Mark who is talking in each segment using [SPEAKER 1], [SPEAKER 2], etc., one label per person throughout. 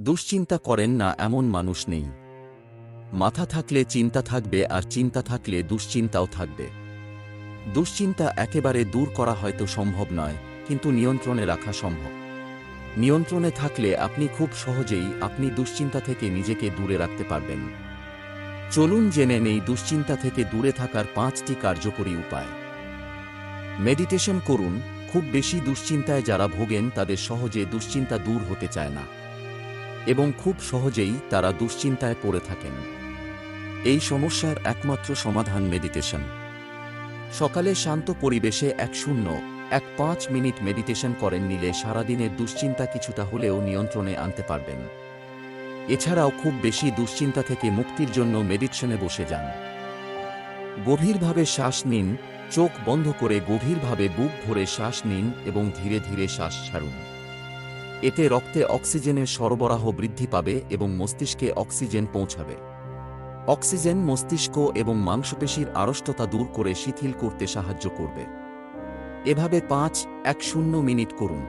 [SPEAKER 1] দুশ্চিন্তা করেন না, এমন মানুষ নেই। মাথা থাকলে চিন্তা থাকবে আর চিন্তা থাকলে দুশ্চিন্তাও থাকবে। দুশ্চিন্তা একেবারে দূর করা হয়তো সম্ভব নয়, কিন্তু নিয়ন্ত্রণে রাখা সম্ভব। নিয়ন্ত্রণে থাকলে আপনি খুব সহজেই আপনি দুশ্চিন্তা থেকে নিজেকে দূরে রাখতে পারবেন। চলুন জেনে নেই দুশ্চিন্তা থেকে দূরে থাকার পাঁচটি কার্যকরী উপায়। মেডিটেশন করুন, খুব বেশি দুশ্চিন্তায় যারা ভোগেন তাদের সহজে দুশ্চিন্তা দূর হতে চায় না। এবং খুব সহজেই তারা দুশ্চিন্তায় পড়ে থাকেন। এই সমস্যার একমাত্র সমাধান মেডিটেশন। সকালে শান্ত পরিবেশে এক শূন্য, এক পাঁচ মিনিট মেডিটেশন করেন নিলে সারাদিনের দুশ্চিন্তা কিছুটা হলেও নিয়ন্ত্রণে আনতে পারবেন। এছাড়াও খুব বেশি দুশ্চিন্তা থেকে মুক্তির জন্য মেডিটেশনে বসে যান। গভীরভাবে শ্বাস নিন, চোখ বন্ধ করে গভীরভাবে বুক ভরে শ্বাস নিন এবং ধীরে ধীরে শ্বাস ছাড়ুন। এতে রক্তে অক্সিজেনের সরবরাহ বৃদ্ধি পাবে এবং মস্তিষ্কে অক্সিজেন পৌঁছাবে। অক্সিজেন মস্তিষ্ক এবং মাংসপেশির আড়ষ্টতা দূর করে শিথিল করতে সাহায্য করবে। এভাবে পাঁচ, এক শূন্য মিনিট করুন।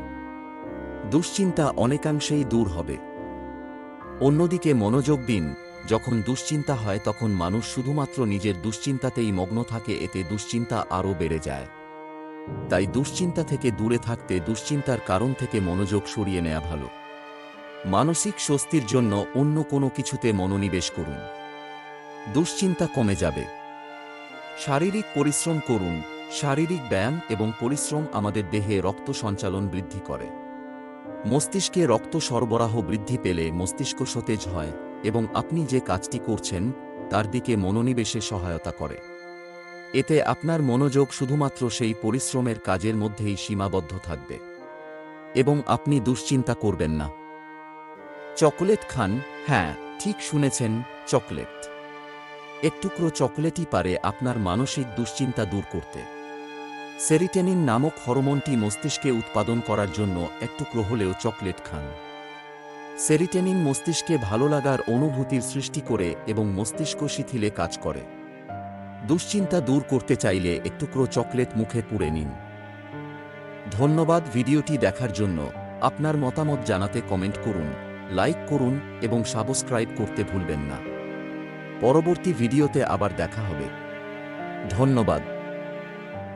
[SPEAKER 1] দুশ্চিন্তা অনেকাংশেই দূর হবে। অন্যদিকে মনোযোগ দিন। যখন দুশ্চিন্তা হয় তখন মানুষ শুধুমাত্র নিজের দুশ্চিন্তাতেই মগ্ন থাকে, এতে দুশ্চিন্তা আরও বেড়ে যায়। তাই দুশ্চিন্তা থেকে দূরে থাকতে দুশ্চিন্তার কারণ থেকে মনোযোগ সরিয়ে নেওয়া ভালো। মানসিক স্বস্তির জন্য অন্য কোনো কিছুতে মনোনিবেশ করুন। দুশ্চিন্তা কমে যাবে। শারীরিক পরিশ্রম করুন। শারীরিক ব্যায়াম এবং পরিশ্রম আমাদের দেহে রক্ত সঞ্চালন বৃদ্ধি করে। মস্তিষ্কে রক্ত সরবরাহ বৃদ্ধি পেলে মস্তিষ্ক সতেজ হয় এবং আপনি যে কাজটি করছেন, তার দিকে মনোনিবেশে সহায়তা করে। এতে আপনার মনোযোগ শুধুমাত্র সেই পরিশ্রমের কাজের মধ্যেই সীমাবদ্ধ থাকবে। এবং আপনি দুশ্চিন্তা করবেন না। চকোলেট খান হ্যাঁ ঠিক শুনেছেন, চকলেট। একটুকরো চকলেটই পারে আপনার মানসিক দুশ্চিন্তা দূর করতে। সেরিটেনিন নামক হরমোনটি মস্তিষ্কে উৎপাদন করার জন্য একটুকরো হলেও চকলেট খান। সেরিটেনিন মস্তিষ্কে ভালো লাগার অনুভূতির সৃষ্টি করে এবং মস্তিষ্ক শিথিলে কাজ করে। দুশ্চিন্তা দূর করতে চাইলে একটুকরো চকলেট মুখে পুড়ে নিন। ধন্যবাদ ভিডিওটি দেখার জন্য। আপনার মতামত জানাতে কমেন্ট করুন, লাইক করুন এবং সাবস্ক্রাইব করতে ভুলবেন না। পরবর্তী ভিডিওতে আবার দেখা হবে। ধন্যবাদ।